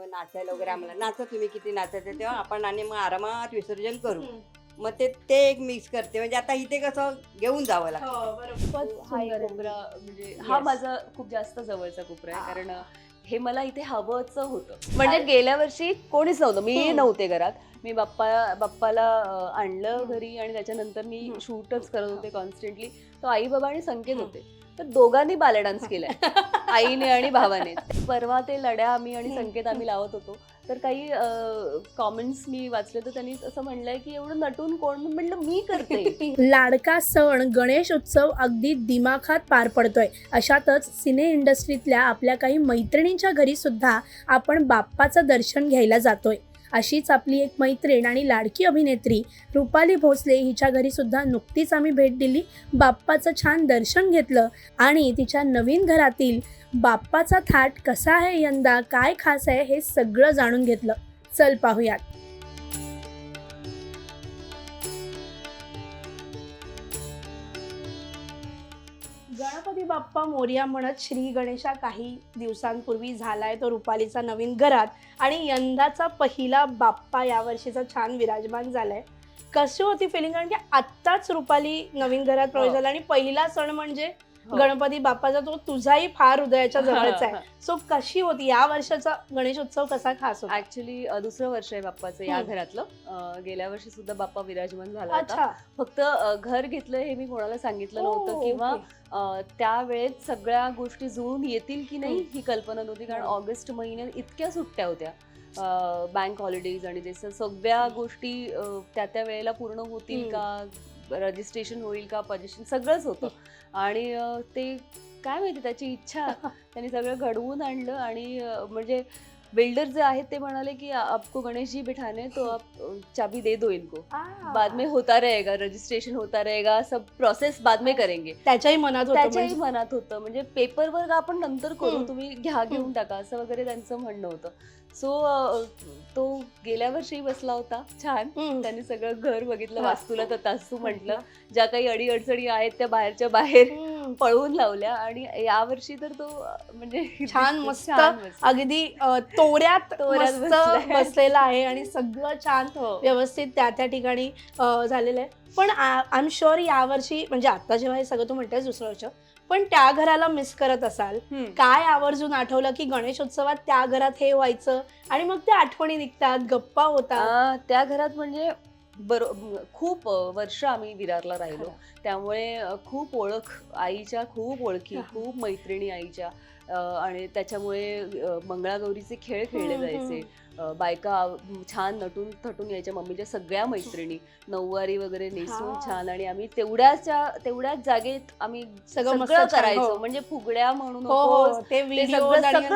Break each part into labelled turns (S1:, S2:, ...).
S1: मग नाचायला वगैरे आम्हाला नाचा तुम्ही किती नाचायचं तेव्हा आपण आणि मग आरामात विसर्जन करू. मग ते ते एक मिक्स करते. म्हणजे आता इथे कसं घेऊन जावं लागतं.
S2: हो,
S3: कोपरा म्हणजे हा. माझा खूप जास्त जवळचा कोपरा आहे. कारण हे मला इथे हवंच होतं. म्हणजे गेल्या वर्षी कोणीच नव्हतं. मी. नव्हते घरात. मी बाप्पा बाप्पाला आणलं. घरी आणि त्याच्यानंतर मी. शूटच करत होते कॉन्स्टंटली तो आई बाबा आणि संकेत. होते. तर दोघांनी बाले डान्स केलाय. आईने आणि भावाने. परवा ते लढ्या आम्ही आणि. संकेत आम्ही लावत होतो. तर काही कॉमेंट्स मी वाचले तर त्यांनी असं म्हणलंय की एवढं नटून कोण म्हणलं मी करते.
S4: लाडका सण गणेश उत्सव अगदी दिमाखात पार पडतोय. अशातच सिने इंडस्ट्रीतल्या आपल्या काही मैत्रिणींच्या घरी सुद्धा आपण बाप्पाचं दर्शन घ्यायला जातोय. अशीच आपली एक मैत्रीण आणि लाडकी अभिनेत्री रुपाली भोसले हिच्या घरी सुद्धा नुकतीच आम्ही भेट दिली. बाप्पाचं छान दर्शन घेतलं आणि तिच्या नवीन घरातील बाप्पाचा थाट कसा आहे यंदा काय खास आहे हे सगळं जाणून घेतलं. चल पाहूयात. गणपती बाप्पा मोर्या म्हणत श्री गणेशा काही दिवसांपूर्वी झालाय तो रुपालीचा नवीन घरात आणि यंदाचा पहिला बाप्पा यावर्षीचा छान विराजमान झालाय कशी होती फिलिंग कारण की आत्ताच रुपाली नवीन घरात प्रवेश
S3: हो.
S4: झाला आणि पहिला सण म्हणजे. गणपती बाप्पाचा तो तुझाही फार हृदयाच्या जवळचा आहे. सो कशी होती? या वर्षाचा गणेश उत्सव कसा खास होता?
S3: ऍक्च्युली दुसरं वर्ष आहे बाप्पाचं या. घरातलं. गेल्या वर्षी सुद्धा बाप्पा विराजमान झाला होता. फक्त घर घेतलं हे मी कोणाला सांगितलं नव्हतं किंवा त्यावेळेस सगळ्या गोष्टी जुळून येतील की नाही. ही कल्पना नव्हती. कारण. ऑगस्ट महिन्यात इतक्या सुट्ट्या होत्या. बँक हॉलिडेज आणि ते सगळ्या गोष्टी त्या त्या वेळेला पूर्ण होतील. का? रजिस्ट्रेशन होईल का? पजेशन सगळंच होतं. आणि ते काय माहिती त्याची इच्छा त्यांनी सगळं घडवून आणलं आणि म्हणजे बिल्डर जे आहेत ते म्हणाले की आपको गणेश जी बिठाने तो आप चाबी दे दो इनको. बाद में होता रहेगा रजिस्ट्रेशन होता रहेगा सब प्रोसेस बाद में करेंगे
S4: त्याच्याही मनात होतं
S3: त्याच्याही
S4: म्हणजे.
S3: मनात होतं म्हणजे पेपर वर्क आपण नंतर करू
S4: हम्म.
S3: तुम्ही घ्या घेऊन. टाका असं वगैरे त्यांचं म्हणणं होतं सो तो गेल्या वर्षी बसला होता छान
S4: हम्म.
S3: त्यांनी सगळं घर बघितलं. वास्तूला तर तासू म्हटलं ज्या काही अडी अडचणी आहेत त्या बाहेरच्या बाहेर
S4: हम्म.
S3: पळवून लावल्या आणि यावर्षी तर तो म्हणजे
S4: छान मस्त. अगदी तोऱ्यात
S3: तोऱ्यात
S4: मस्त. बसलेला आहे आणि सगळं छान
S3: हो.
S4: व्यवस्थित त्या त्या ठिकाणी झालेलं आहे पण आय एम शुअर यावर्षी म्हणजे आता जेव्हा हे सगळं तू म्हणतेस दुसरं वर्ष पण त्या घराला मिस करत असाल. काय आवर्जून आठवलं की गणेशोत्सवात त्या घरात हे व्हायचं आणि मग त्या आठवणी निघतात गप्पा होतात
S3: त्या घरात म्हणजे बरो खूप वर्ष आम्ही विरारला राहिलो. त्यामुळे खूप ओळख आईच्या खूप ओळखी. खूप मैत्रिणी आईच्या. आणि त्याच्यामुळे मंगळागौरीचे खेळ खेळले जायचे. बायका छान नटून थटून यायच्या मम्मीच्या सगळ्या मैत्रिणी. नऊवारी वगैरे नेसून
S4: हा.
S3: छान आणि आम्ही तेवढ्याच्या तेवढ्याच जागेत आम्ही
S4: सगळं
S3: करायचो.
S4: हो.
S3: म्हणजे फुगड्या म्हणून
S4: हो हो.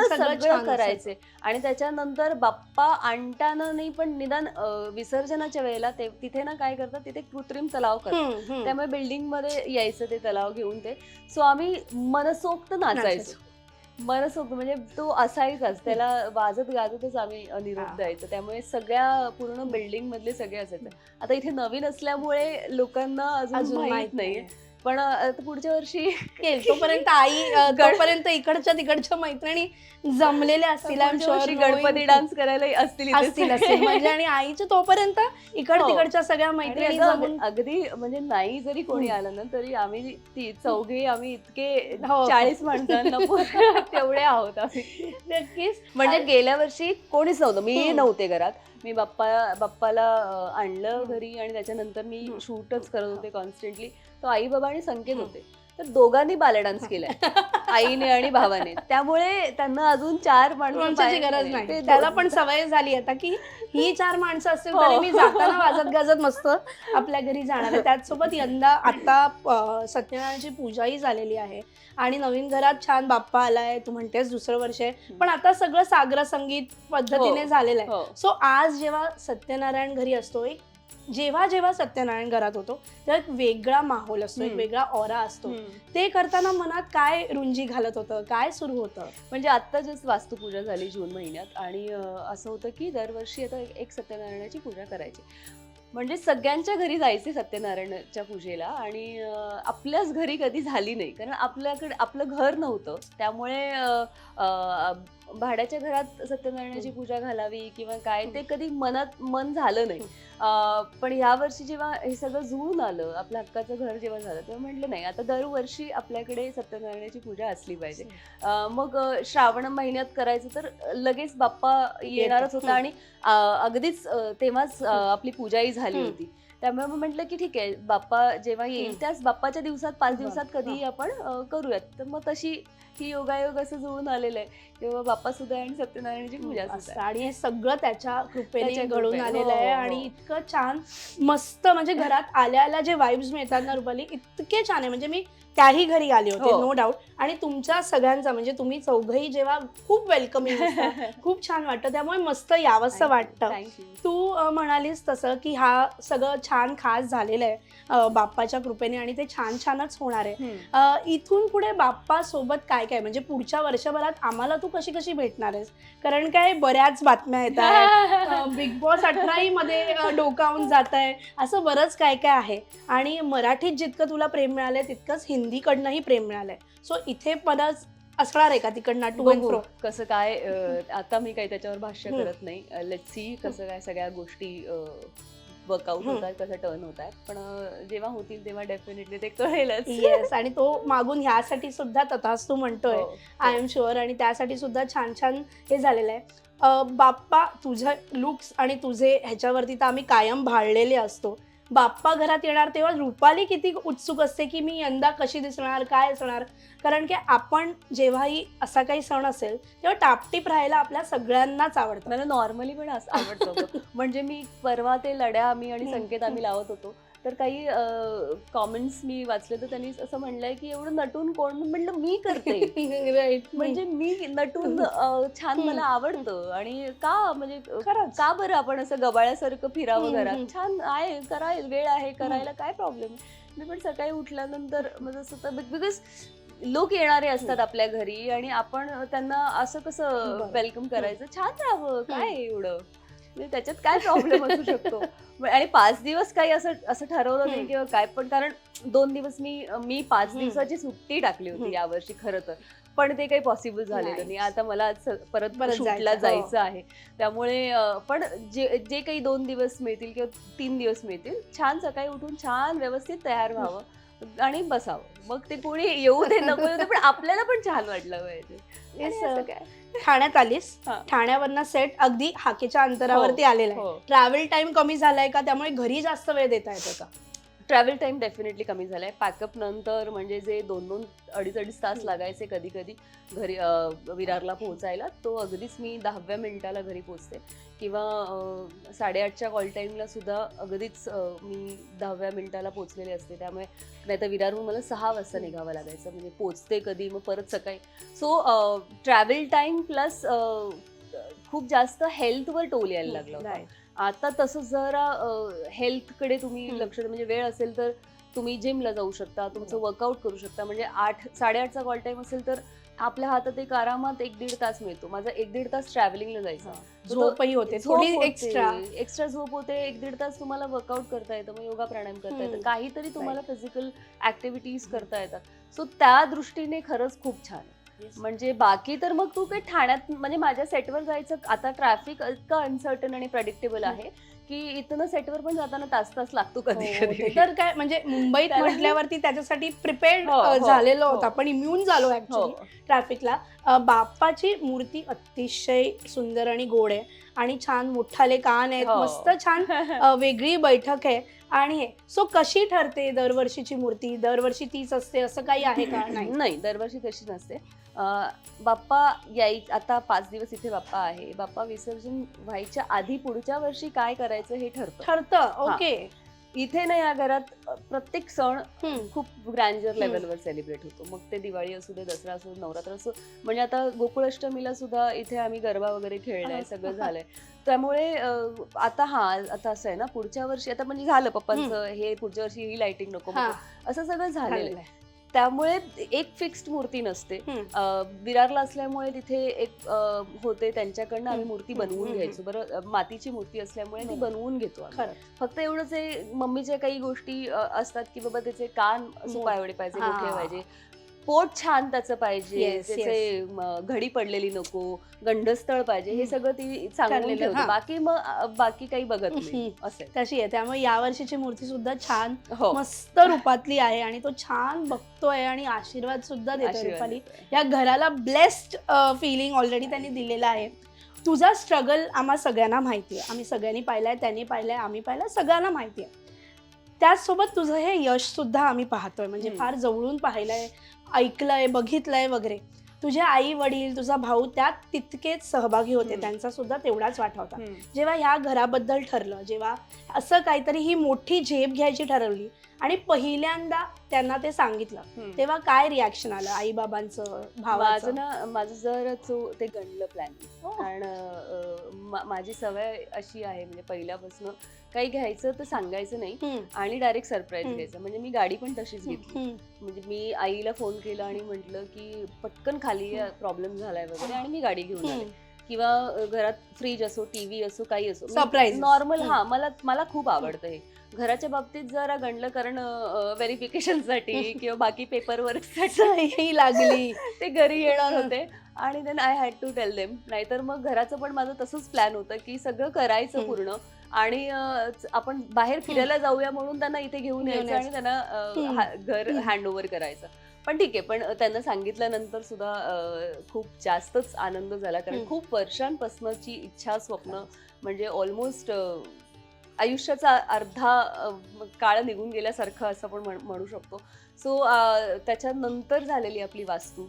S3: सगळं करायचे. आणि त्याच्यानंतर बाप्पा आणताना नाही पण निदान विसर्जनाच्या वेळेला ते तिथे ना काय करतात तिथे कृत्रिम तलाव करतात. त्यामुळे बिल्डिंगमध्ये यायचं ते तलाव घेऊन ते. सो आम्ही मनसोक्त नाचायचो. मनसोक्त म्हणजे तो असायचाच. त्याला वाजत गाजतच आम्ही निरोप. द्यायचो. त्यामुळे सगळ्या पूर्ण बिल्डिंग मधले सगळे असायचे. आता इथे नवीन असल्यामुळे लोकांना अजून माहीत नाहीये.
S4: नाही
S3: पण पुढच्या वर्षी
S4: येईल. तोपर्यंत आई अ, तोपर्यंत इकडच्या तिकडच्या मैत्रिणी जमलेल्या असतील
S3: गणपती डान्स करायला असतील
S4: असतील म्हणजे आणि आईच्या तोपर्यंत इकड
S3: हो.
S4: तिकडच्या सगळ्या मैत्रिणी जमून
S3: अगदी म्हणजे नाही जरी कोणी. आलं ना तरी आम्ही ती चौघे आम्ही इतके
S4: हो.
S3: चाळीस माणसांना तेवढे आहोत आम्ही
S4: नक्कीच
S3: म्हणजे गेल्या वर्षी कोणीच नव्हतं मी. नव्हते घरात मी बाप्पा बाप्पाला आणलं. घरी आणि त्याच्यानंतर मी. शूटच करत होते कॉन्स्टंटली तो आई बाबा आणि संकेत. होते तर दोघांनी बाले डान्स केलाय. आईने आणि भावाने. त्यामुळे त्यांना अजून चार माणसं
S4: माणसाची गरज नाही. त्याला पण सवय झाली आता की ही चार माणसं असतील
S3: हो.
S4: तरी मी जाताना वाजत गाजत मस्त आपल्या घरी जाणार आहे. त्याचसोबत यंदा आता सत्यनारायणची पूजाही झालेली आहे. आणि नवीन घरात छान बाप्पा आलाय. तू म्हणतेस दुसरं वर्ष आहे. पण आता सगळं सागर संगीत पद्धतीने
S3: हो.
S4: झालेलं आहे.
S3: हो.
S4: सो आज जेव्हा सत्यनारायण घरी असतो एक जेव्हा जेव्हा सत्यनारायण घरात होतो तेव्हा एक वेगळा माहोल असतो एक. वेगळा ऑरा असतो. ते करताना मनात काय रुंजी घालत होतं? काय सुरू होतं?
S3: म्हणजे आत्ता जस्ट वास्तुपूजा झाली जून महिन्यात आणि असं होतं की दरवर्षी आता एक- सत्यनारायणाची पूजा करायची. म्हणजे सगळ्यांच्या घरी जायचे सत्यनारायणाच्या पूजेला आणि आपल्याच घरी कधी झाली नाही. कारण आपल्याकडे आपलं घर नव्हतं. त्यामुळे भाड्याच्या घरात सत्यनारायणाची पूजा घालावी किंवा काय ते कधी मनात मन झालं नाही अं, पण ह्या वर्षी जेव्हा हे सगळं जुळून आलं आपल्या हक्काचं घर जेव्हा झालं तेव्हा म्हटलं नाही आता दरवर्षी आपल्याकडे सत्यनारायणाची पूजा असली पाहिजे मग श्रावण महिन्यात करायचं तर लगेच बाप्पा येणारच होता. आणि अगदीच तेव्हाच. आपली पूजाही झाली. होती त्यामुळे मग म्हटलं की ठीक आहे बाप्पा जेव्हा येईल. त्याच बाप्पाच्या दिवसात पाच. दिवसात कधीही आपण करूयात तर मग तशी ही योगायोग असं जुळून आलेलं आहे किंवा बाप्पा सुद्धा आहे आणि सत्यनारायणाची पूजा
S4: असं
S3: सुद्धा आहे.
S4: आणि हे सगळं त्याच्या कृपेने
S3: त्याच्या
S4: घडून
S3: कृपेने.
S4: आलेलं
S3: हो,
S4: आहे
S3: हो,
S4: आणि
S3: हो.
S4: इतकं छान मस्त म्हणजे घरात आल्या आल्या जे वाईब्स मिळतात ना रुपाली इतके छान आहे म्हणजे मी त्याही घरी आले होते
S3: हो.
S4: नो डाऊट आणि तुमच्या सगळ्यांचा म्हणजे तुम्ही चौघही जेव्हा खूप वेलकमिंग खूप छान वाटतं. त्यामुळे मस्त यावंसं वाटतं. तू अ, म्हणालीस तसं की हा सगळं छान खास झालेलं आहे अ, बाप्पाच्या कृपेने आणि ते छान छानच होणार आहे. अ, इथून पुढे बाप्पा सोबत काय काय? म्हणजे पुढच्या वर्षभरात आम्हाला तू कशी कशी भेटणार आहेस? कारण काय बऱ्याच बातम्या येतात बिग बॉस अठराही मध्ये अ, डोकावून जात आहे असं बरंच काय काय आहे. आणि मराठीत जितकं तुला प्रेम मिळालंय तितकंच हिंदीकडनंही प्रेम मिळालंय. सो इथे परत असणार आहे का तिकडनं टू अँड फ्रो
S3: कसं काय आता मी काही त्याच्यावर भाष्य. करत नाही. लेट सी कसं काय सगळ्या गोष्टी वर्कआउट
S4: हम्म.
S3: होत आहेत कसं टर्न होत आहेत पण जेव्हा होतील तेव्हा डेफिनेटली ते कळेलच.
S4: येस आणि तो मागून ह्यासाठी सुद्धा तथास्तू म्हणतोय. आय एम शुअर आणि त्यासाठी सुद्धा छान छान हे झालेलं आहे. बाप्पा तुझे लुक्स आणि तुझे ह्याच्यावरती तर आम्ही कायम भाळलेले असतो. बाप्पा घरात येणार तेव्हा रुपाली किती उत्सुक असते की मी यंदा कशी दिसणार काय असणार? कारण की आपण जेव्हाही असा काही सण असेल तेव्हा टापटीप राहायला आपल्या सगळ्यांनाच आवडतं.
S3: मला नॉर्मली पण असं आवडतं. म्हणजे मी परवा ते लढ्या मी आणि संकेत आम्ही लावत होतो. तर काही कॉमेंट्स मी वाचले तर त्यांनी असं म्हणलंय की एवढं नटून कोण म्हणलं मी करते. म्हणजे मी नटून छान. मला आवडतं. आणि का म्हणजे का बरं आपण असं गबाळ्यासारखं फिरावं. घरात? छान आहे कराय वेळ आहे करायला काय प्रॉब्लेम मी पण सकाळी उठल्यानंतर म्हणजे असं बिकॉज लोक येणारे असतात आपल्या घरी आणि आपण त्यांना असं कसं. वेलकम करायचं? छान राहावं काय एवढं? म्हणजे त्याच्यात काय प्रॉब्लेम असू शकतो आणि पाच दिवस काही असं असं ठरवलं नाही. किंवा काय पण कारण दोन दिवस मी मी पाच. दिवसाची सुट्टी टाकली. होती यावर्षी खरं तर पण ते काही पॉसिबल झालेलं
S4: नाही.
S3: आता मला परत
S4: परत जायचं, हो.
S3: जायचं आहे त्यामुळे पण जे जे काही दोन दिवस मिळतील किंवा तीन दिवस मिळतील छान सकाळी उठून छान व्यवस्थित तयार व्हावं आणि बसावं मग ते कोणी येऊ दे नको येऊ दे पण आपल्याला पण छान वाटलं पाहिजे
S4: ठाण्यात आलीस.
S3: हा.
S4: ठाण्यावरनं सेट अगदी हाकेच्या अंतरावरती आलेला आहे.
S3: हो.
S4: ट्रॅव्हल टाइम कमी झालाय का? त्यामुळे घरी जास्त वेळ देता येतो का?
S3: ट्रॅव्हल टाईम डेफिनेटली कमी झालाय. पॅकअप नंतर म्हणजे जे दोन दोन अडीच अडीच तास लागायचे कधी कधी घरी विरारला पोहोचायला तो अगदीच मी दहाव्या मिनिटाला घरी पोहोचते. किंवा साडेआठच्या कॉल टाईमला सुद्धा अगदीच मी दहाव्या मिनिटाला पोहोचलेले असते. त्यामुळे नाही तर विरारहून मला सहा वाजता निघावं लागायचं. म्हणजे पोचते कधी मग परत सकाळी. सो ट्रॅव्हल टाईम प्लस खूप जास्त हेल्थवर टोल यायला लागला आता तसं जरा हेल्थकडे तुम्ही. लक्ष. म्हणजे वेळ असेल तर तुम्ही जिमला जाऊ शकता तुमचं वर्कआउट करू शकता. म्हणजे आठ साडेआठचा कॉल टाईम असेल तर आपल्या हातात एक आरामात एक दीड तास मिळतो. माझा एक दीड तास ट्रॅव्हलिंगला जायचा.
S4: झोपही होते. थोडी एक्स्ट्रा
S3: एक्स्ट्रा झोप होते. एक दीड तास तुम्हाला वर्कआउट करता येतं. मग योगा प्राणायाम करता येतं. काहीतरी तुम्हाला फिजिकल ऍक्टिव्हिटीज करता येतात. सो त्या दृष्टीने खरंच खूप छान आहे. म्हणजे बाकी तर मग तू काही ठाण्यात म्हणजे माझ्या सेटवर जायचं आता ट्रॅफिक इतकं अनसर्टन आणि प्रेडिक्टेबल आहे की इथनं सेटवर पण जाताना तास तास लागतो कधी कधी.
S4: तर काय म्हणजे मुंबईत म्हटल्यावरती त्याच्यासाठी प्रिपेअर्ड
S3: हो, हो,
S4: झालेलो
S3: हो.
S4: होता. आपण इम्युन झालो
S3: हो.
S4: ऍक्च्युली ट्रॅफिकला बाप्पाची मूर्ती अतिशय सुंदर आणि गोड आहे आणि छान मोठाले कान आहेत
S3: हो.
S4: मस्त छान वेगळी बैठक आहे. आणि हे सो कशी ठरते दरवर्षीची मूर्ती? दरवर्षी तीच असते असं काही आहे का? नाही.
S3: नाही दरवर्षी तशी नसते. बाप्पा याय आता पाच दिवस इथे बाप्पा आहे बाप्पा विसर्जन व्हायच्या आधी पुढच्या वर्षी काय करायचं हे ठरतं
S4: ठरतं ओके
S3: इथे ना या घरात प्रत्येक सण. खूप ग्रँजर. लेवलवर सेलिब्रेट होतो मग ते दिवाळी असू दे दसरा असू दे नवरात्र असो म्हणजे आता गोकुळाष्टमीला सुद्धा इथे आम्ही गरबा वगैरे खेळलाय. सगळं झालंय त्यामुळे आता हा आता असं आहे ना पुढच्या वर्षी आता म्हणजे झालं पप्पांचं हे पुढच्या वर्षी ही लाइटिंग नको. असं सगळं झालेलं आहे. त्यामुळे एक फिक्स्ड मूर्ती नसते विरारला असल्यामुळे तिथे एक अं, होते त्यांच्याकडनं आम्ही. मूर्ती. बनवून. घ्यायचो बरं मातीची मूर्ती असल्यामुळे ती. बनवून घेतो आम्ही.
S4: खरं
S3: फक्त एवढंच आहे मम्मीच्या काही गोष्टी अ, असतात की बाबा त्याचे कान सुपायवडे पाहिजे
S4: हा.
S3: मोठे पाहिजे पोट छान त्याचं पाहिजे
S4: Yes,
S3: त्याचे म, घडी पडलेली नको गंडस्थळ पाहिजे हे. सगळं ती सांगून ठेवते.
S4: हा.
S3: बाकी मग अ, बाकी काही बघत नाही.
S4: हम्म.
S3: असे.
S4: तशी आहे. त्यामुळे यावर्षीची मूर्ती सुद्धा छान
S3: हो.
S4: मस्त रूपातली आहे आणि तो छान बघतोय आणि आशीर्वाद सुद्धा देतोय
S3: आशीर्वाद
S4: रुपाली.
S3: देतोय.
S4: या घराला ब्लेस्ड फिलिंग ऑलरेडी त्यांनी दिलेलं आहे. तुझा स्ट्रगल आम्हा सगळ्यांना माहिती आहे. आम्ही सगळ्यांनी पाहिलाय त्यांनी पाहिलंय आम्ही पाहिलंय सगळ्यांना माहिती आहे. त्याचसोबत तुझं हे यश सुद्धा आम्ही पाहतोय. म्हणजे
S3: हम्म.
S4: फार जवळून पाहिलंय. ऐकलंय बघितलंय वगैरे तुझे आई वडील तुझा भाऊ त्यात तितकेच सहभागी होते. त्यांचा सुद्धा तेवढाच वाटा होता. जेव्हा ह्या घराबद्दल ठरलं जेव्हा असं काहीतरी ही मोठी झेप घ्यायची ठरवली आणि पहिल्यांदा त्यांना ते सांगितलं. तेव्हा काय रिॲक्शन आलं आई बाबांचं भावाचं
S3: ना माझं जर तो ते गणलं प्लॅन
S4: हो.
S3: कारण माझी सवय अशी आहे म्हणजे पहिल्यापासून काही घ्यायचं तर सांगायचं नाही आणि डायरेक्ट सरप्राईज. घ्यायचं म्हणजे मी गाडी पण तशीच घेतली म्हणजे मी आईला फोन केला आणि म्हटलं की पटकन खाली प्रॉब्लेम झालाय वगैरे आणि मी गाडी घेऊन आले. किंवा घरात फ्रीज असो टीव्ही असो काही असो
S4: Surprises.
S3: नॉर्मल. हा मला मला खूप आवडतं हे घराच्या बाबतीत जरा गणलं कारण व्हेरिफिकेशनसाठी किंवा बाकी पेपर वर्क
S4: सही लागली.
S3: ते घरी येणार होते. आणि then I had to tell them नाहीतर मग घराचं पण माझं तसंच प्लॅन होतं की सगळं करायचं. पूर्ण. आणि आपण बाहेर फिरायला जाऊया म्हणून त्यांना इथे घेऊन यायचं आणि त्यांना घर
S4: हम्म.
S3: हँड ओव्हर करायचं. पण ठीक आहे पण त्यांना सांगितल्यानंतर सुद्धा खूप जास्तच आनंद झाला. कारण. खूप वर्षांपासूनची इच्छा स्वप्न म्हणजे ऑलमोस्ट आयुष्याचा अर्धा काळ निघून गेल्यासारखं असं आपण म्हण- म्हणू शकतो. सो त्याच्यानंतर झालेली आपली वास्तू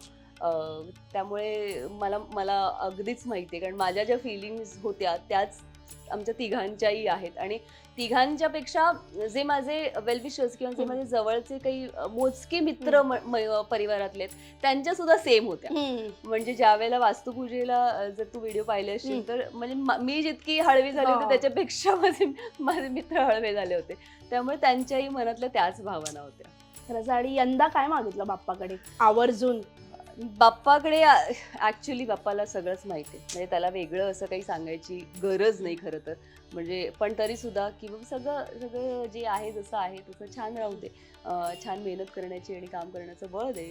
S3: त्यामुळे मला मला अगदीच माहिती आहे. कारण माझ्या ज्या फिलिंग्स होत्या त्याच आमच्या तिघांच्याही आहेत. आणि तिघांच्या पेक्षा जे माझे वेलविशर्स किंवा जे. माझे जवळचे काही मोजके मित्र परिवारातले त्यांच्या सुद्धा सेम होत्या. म्हणजे ज्या वेळेला वास्तुपूजेला जर तू व्हिडिओ पाहिले असशील
S4: हम्म.
S3: तर म्हणजे म- मी जितकी हळवी झाली होती
S4: हो.
S3: त्याच्यापेक्षा माझे माझे मित्र हळवे झाले होते. त्यामुळे त्यांच्याही मनातल्या त्याच भावना होत्या.
S4: खरंच आणि यंदा काय मागितलं बाप्पाकडे? आवर्जून.
S3: बाप्पाकडे ॲक्च्युली बाप्पाला सगळंच माहिती आहे. म्हणजे त्याला वेगळं असं काही सांगायची गरज नाही खरं तर. म्हणजे पण तरी सुद्धा की बाबा सगळं सगळं जे आहे जसं आहे तसं छान राहू दे. छान मेहनत करण्याची आणि काम करण्याचं बळ दे.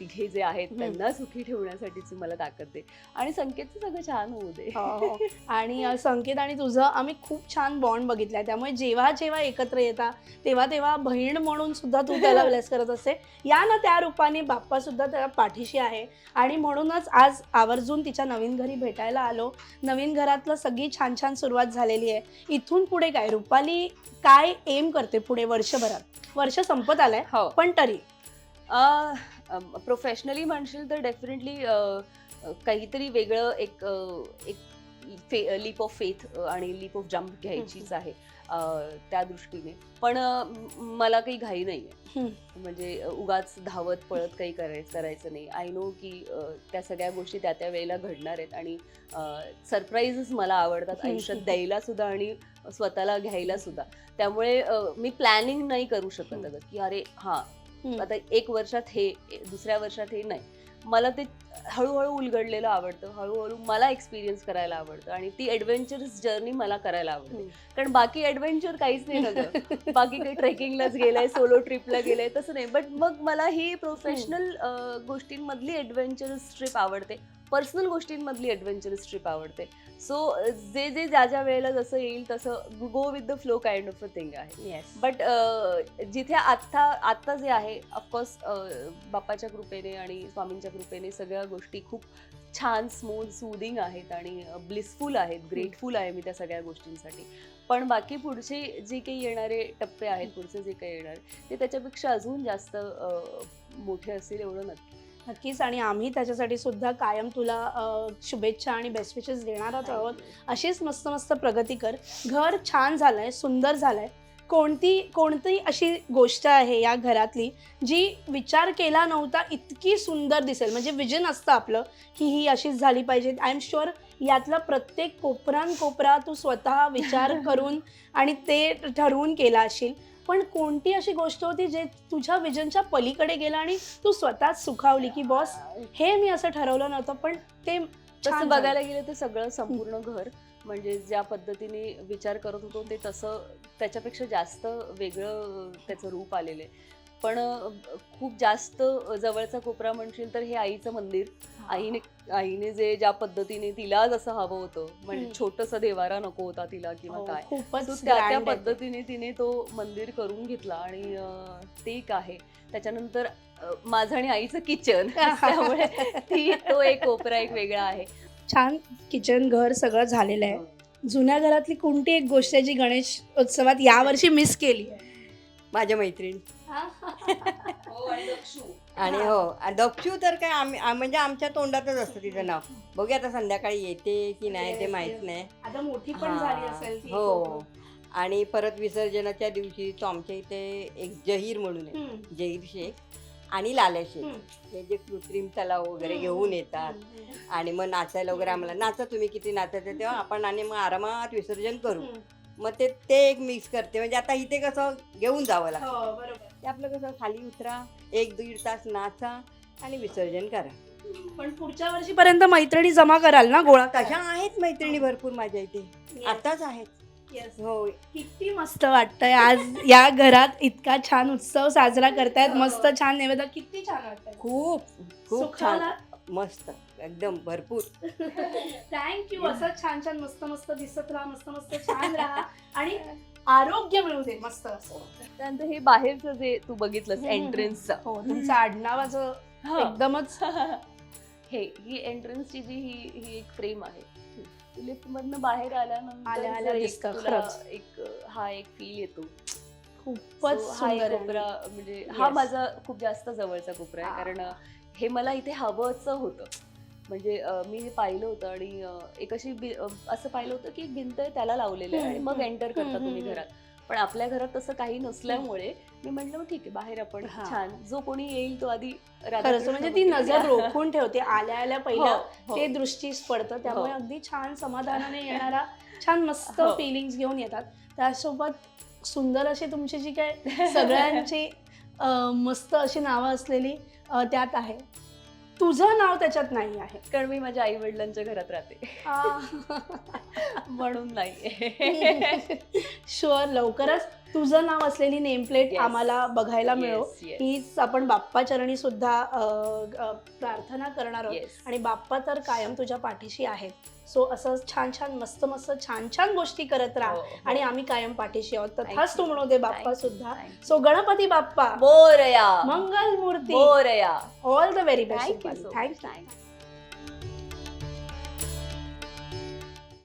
S3: तिघे जे आहेत. त्यांना सुखी ठेवण्यासाठीची मला ताकद दे. आणि संकेतचं सगळं छान होऊ दे.
S4: हो, हो. आणि संकेत आणि तुझं आम्ही खूप छान बॉन्ड बघितलाय. त्यामुळे जेव्हा जेव्हा एकत्र येता तेव्हा तेव्हा बहीण म्हणून सुद्धा तू त्याला ब्लेस करत असते. या ना त्या रूपाने बाप्पा सुद्धा त्याला पाठीशी आहे. आणि म्हणूनच आज आवर्जून तिच्या नवीन घरी भेटायला आलो. नवीन घरातलं सगळी छान छान सुरुवात झालेली आहे. इथून पुढे काय? रुपाली काय एम करते पुढे वर्षभरात? वर्ष संपत आलंय
S3: हो.
S4: पण तरी?
S3: प्रोफेशनली म्हणशील तर डेफिनेटली काहीतरी वेगळं एक एक लीप ऑफ फेथ आणि लीप ऑफ जम्प घ्यायचीच आहे त्या दृष्टीने. पण मला काही घाई नाही आहे म्हणजे उगाच धावत पळत काही करायचं करायचं नाही. आय नो की त्या सगळ्या गोष्टी त्या त्या वेळेला घडणार आहेत आणि सरप्राईजेस मला आवडतात. आयुष्यात द्यायला सुद्धा आणि स्वतःला घ्यायला सुद्धा. त्यामुळे मी प्लॅनिंग नाही करू शकत की अरे हां. आता एक वर्षात हे दुसऱ्या वर्षात हे नाही. मला ते हळूहळू उलगडलेलं आवडतं. हळूहळू मला एक्सपिरियन्स करायला आवडतं. आणि ती ॲडव्हेंचरस जर्नी मला करायला आवडते. कारण बाकी ॲडव्हेंचर काहीच नाही ना. बाकी काही ट्रेकिंगलाच गेलंय सोलो ट्रिपला गेलंय तसं नाही. बट मग मला ही प्रोफेशनल गोष्टींमधली ॲडव्हेंचरस ट्रिप आवडते. पर्सनल गोष्टींमधली ॲडव्हेंचरस ट्रिप आवडते. सो जे जे ज्या ज्या वेळेला जसं येईल तसं go with the flow kind of a thing आहे.
S4: येस
S3: बट जिथे आत्ता आत्ता जे आहे ऑफकोर्स बाप्पाच्या कृपेने आणि स्वामींच्या कृपेने सगळ्या गोष्टी खूप छान स्मूथ सुदिंग आहेत आणि ब्लिसफुल आहेत ग्रेटफुल आहे मी त्या सगळ्या गोष्टींसाठी. पण बाकी पुढचे जे काही येणारे टप्पे आहेत पुढचे जे काही येणार ते त्याच्यापेक्षा अजून जास्त मोठे असेल एवढं नक्की.
S4: नक्कीच. आणि आम्ही त्याच्यासाठी सुद्धा कायम तुला शुभेच्छा आणि बेस्ट विशेस देणार आहोत. अशीच मस्त मस्त प्रगती कर. घर छान झालंय सुंदर झालंय. कोणती कोणती अशी गोष्ट आहे या घरातली जी विचार केला नव्हता इतकी सुंदर दिसेल. म्हणजे विजन असतं आपलं की ही अशीच झाली पाहिजे. आय एम शुअर यातला प्रत्येक कोपरान कोपरा तू स्वतः विचार करून आणि ते ठरवून केला असेल. पण कोणती अशी गोष्ट होती जे तुझ्या विजनच्या पलीकडे गेलं आणि तू स्वतःच सुखावली की बॉस हे मी असं ठरवलं नव्हतं पण ते
S3: तसं. बघायला गेलं तर सगळं संपूर्ण घर म्हणजे ज्या पद्धतीने विचार करत होतो ते तसं त्याच्यापेक्षा जास्त वेगळं त्याचं रूप आलेलं आहे. पण खूप जास्त जवळचा कोपरा म्हणशील तर हे आईचं मंदिर. आईने आईने जे ज्या पद्धतीने तिला जसं हवं होतं म्हणजे. छोटस देवारा नको होता तिला किंवा
S4: हो,
S3: काय.
S4: खूपच
S3: त्या त्या. पद्धतीने तिने तो मंदिर करून घेतला आणि ते एक आहे. त्याच्यानंतर माझं आणि आईचं किचन. त्यामुळे ती तो एक कोपरा एक वेगळा आहे.
S4: छान किचन घर सगळं झालेलं आहे. जुन्या घरातली कोणती एक गोष्ट आहे जी गणेश उत्सवात यावर्षी मिस केली
S1: माझ्या मैत्रिणी. आणि हो दक्षू तर काय आम्ही म्हणजे आमच्या तोंडातच असतं तिचं नाव. बघूया आता संध्याकाळी येते की नाही ते माहीत नाही.
S4: आता मोठी पण
S1: हा,
S4: झाली असेल ती.
S1: हो. आणि परत विसर्जनाच्या दिवशी तो आमच्या इथे एक जहीर म्हणून आहे. जहीर शेख. आणि लाल्या शेख
S4: हम्म.
S1: हे जे कृत्रिम तलाव वगैरे घेऊन येतात. आणि मग नाचायला वगैरे आम्हाला नाचा तुम्ही किती नाचायचं तेव्हा आपण आणि मग आरामात विसर्जन करू. मग ते ते एक मिक्स करते. म्हणजे आता इथे कसं घेऊन जावं लागतं.
S4: हो,
S1: ते आपलं कसं खाली उतरा एक दीड तास नाचा आणि विसर्जन करा.
S4: पण पुढच्या वर्षीपर्यंत मैत्रिणी जमा कराल ना गोळा?
S1: तशा आहेत मैत्रिणी भरपूर माझ्या इथे. आताच आहेत.
S4: Yes.
S1: हो
S4: किती मस्त वाटतंय. आज या घरात इतका छान उत्सव साजरा करतायत. मस्त छान नैवेद्य किती छान वाटतंय.
S1: खूप खूप छान.
S4: सुखाला
S1: मस्त. एकदम भरपूर.
S4: थँक्यू असं छान छान मस्त मस्त दिसत राहा. मस्त मस्त छान राहा. आणि आरोग्य मिळू दे. मस्त असं.
S3: त्यानंतर हे बाहेरचं जे तू बघितलंस
S4: हम्म, हम्म,
S3: एंट्रन्सचं
S4: हो तुमचं आडनावाचं एकदमच
S3: हे ही एंट्रन्सची जी ही ही एक फ्रेम आहे. लिफ्ट मधनं बाहेर आल्यानंतर
S4: आल्या- आल्या
S3: जो एक
S4: दिसतं,
S3: तुला
S4: खरंच.
S3: एक हा एक फील येतो
S4: खूपच
S3: So, हा एक
S4: सुंदर आहे.
S3: कोपरा म्हणजे हा
S4: Yes.
S3: माझा खूप जास्त जवळचा कोपरा आहे. कारण अ, हे मला इथे हवंच होतं म्हणजे अ, मी हे पाहिलं होतं आणि अ, एक अशी बि- अ, असं पाहिलं होतं की एक भिंत आहे त्याला लावलेलं आहे आणि
S4: हम्म,
S3: मग
S4: हम्म.
S3: एंटर करता
S4: हम्म,
S3: तुम्ही
S4: हम्म,
S3: घरात पण आपल्या घरात तसं काही नसल्यामुळे मी म्हटलं ठीक आहे बाहेर आपण
S1: हा.
S3: छान जो कोणी येईल तो आधी
S4: खरंच
S3: राधाकृष्ण
S4: म्हणजे ती नजर. रोखून ठेवते आल्या आल्या
S3: हो,
S4: पहिलं
S3: हो.
S4: ते दृष्टीस पडतं त्यामुळे
S3: हो.
S4: अगदी छान समाधानाने येणारा छान मस्त
S3: हो.
S4: फिलिंग्स घेऊन येतात त्यासोबत सुंदर अशी तुमची जी काय सगळ्यांची अं, मस्त अशी नावं असलेली अं, त्यात आहे तुझं नाव त्याच्यात नाही आहे.
S3: कारण मी माझ्या आई वडिलांच्या घरात राहते. म्हणून नाही
S4: शुअर लवकरच तुझं नाव असलेली नेम प्लेट. आम्हाला बघायला मिळो. हीच आपण बाप्पा चरणी सुद्धा प्रार्थना करणार आहोत. आणि बाप्पा तर कायम तुझ्या पाठीशी आहेत. सो असं छान छान मस्त मस्त छान छान गोष्टी करत राहा.
S3: हो, हो.
S4: आणि आम्ही कायम पाठीशी आहोत. तथाच तू. म्हणू दे बाप्पा. सुद्धा. So Ganpati Bappa.
S3: Morya
S4: Mangal Murti
S3: Morya
S4: all the very best thank you
S3: thank you